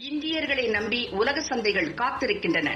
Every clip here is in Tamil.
இந்தியர்களை நம்பி உலக சந்தைகள் காத்திருக்கின்றன.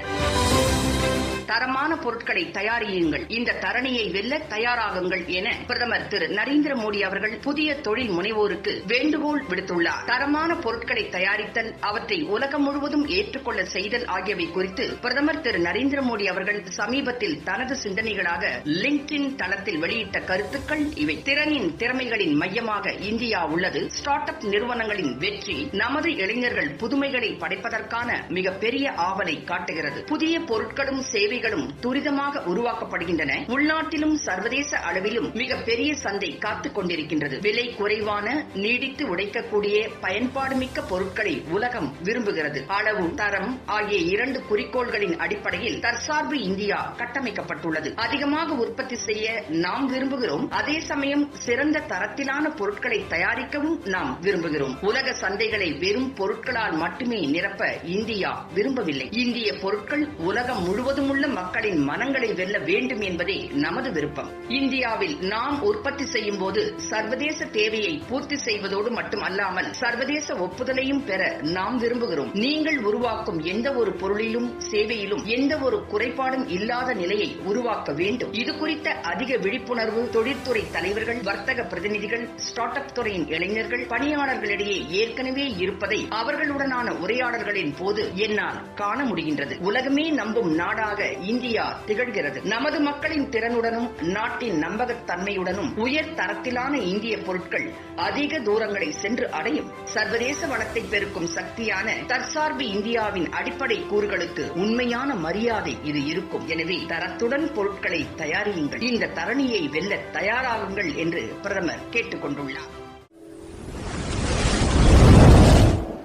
தரமான பொருட்களை தயாரியுங்கள். இந்த தரணியை வெல்ல தயாராகுங்கள் என பிரதமர் திரு. நரேந்திர மோடி அவர்கள் புதிய தொழில் முனைவோருக்கு வேண்டுகோள் விடுத்துள்ளார். தரமான பொருட்களை தயாரித்தல் அவற்றை உலகம் முழுவதும் ஏற்றுக்கொள்ள செய்தல் ஆகியவை குறித்து பிரதமர் திரு. நரேந்திர மோடி அவர்கள் சமீபத்தில் தனது சிந்தனைகளாக லிங்க்டின் தளத்தில் வெளியிட்ட கருத்துக்கள் இவை. திறனின் திறமைகளின் மையமாக இந்தியா உள்ளது. ஸ்டார்ட் அப் நிறுவனங்களின் வெற்றி நமது இளைஞர்கள் புதுமைகளை படைப்பதற்கான மிகப்பெரிய ஆவலை காட்டுகிறது. புதிய பொருட்களும் சேவைகளும் துரிதமாக உருவாக்கப்படுகின்றன. உள்நாட்டிலும் சர்வதேச அளவிலும் மிகப்பெரிய சந்தை காத்துக் கொண்டிருக்கின்றது. விலை குறைவான நீடித்து உடைக்கக்கூடிய பயன்பாடு மிக்க பொருட்களை உலகம் விரும்புகிறது. அளவு தரம் ஆகிய இரண்டு குறிக்கோள்களின் அடிப்படையில் தற்சார்பு இந்தியா கட்டமைக்கப்பட்டுள்ளது. அதிகமாக உற்பத்தி செய்ய நாம் விரும்புகிறோம். அதே சமயம் சிறந்த தரத்திலான பொருட்களை தயாரிக்கவும் நாம் விரும்புகிறோம். உலக சந்தைகளை வெறும் பொருட்களால் மட்டுமே நிரப்ப இந்தியா விரும்பவில்லை. இந்திய பொருட்கள் உலகம் முழுவதும் உள்ள மக்களின் மனங்களை வெல்ல வேண்டும் என்பதே நமது விருப்பம். இந்தியாவில் நாம் உற்பத்தி செய்யும் போது சர்வதேச தேவையை பூர்த்தி செய்வதோடு மட்டுமல்லாமல் சர்வதேச ஒப்புதலையும் பெற நாம் விரும்புகிறோம். நீங்கள் உருவாக்கும் எந்த ஒரு பொருளிலும் சேவையிலும் எந்த ஒரு குறைபாடும் இல்லாத நிலையை உருவாக்க வேண்டும். இது குறித்த அதிக விழிப்புணர்வு தொழிற்துறை தலைவர்கள் வர்த்தக பிரதிநிதிகள் ஸ்டார்ட் அப் துறையின் இளைஞர்கள் பணியாளர்களிடையே ஏற்கனவே இருப்பதை அவர்களுடனான உரையாடல்களின் போது என்னால் காண முடிகின்றது. உலகமே நம்பும் நாடாக இந்தியா திகழ்கிறது. நமது மக்களின் திறனுடனும் நாட்டின் நம்பகத்தன்மையுடனும் உயர் தரத்திலான இந்திய பொருட்கள் அதிக தூரங்களை சென்று அடையும். சர்வதேச வளத்தை பெருக்கும் சக்தியான தற்சார்பு இந்தியாவின் அடிப்படை கூறுகளுக்கு உண்மையான மரியாதை இது இருக்கும். எனவே தரத்துடன் பொருட்களை தயாரியுங்கள். இந்த தரணியை வெல்ல தயாராகுங்கள் என்று பிரதமர் கேட்டுக் கொண்டுள்ளார்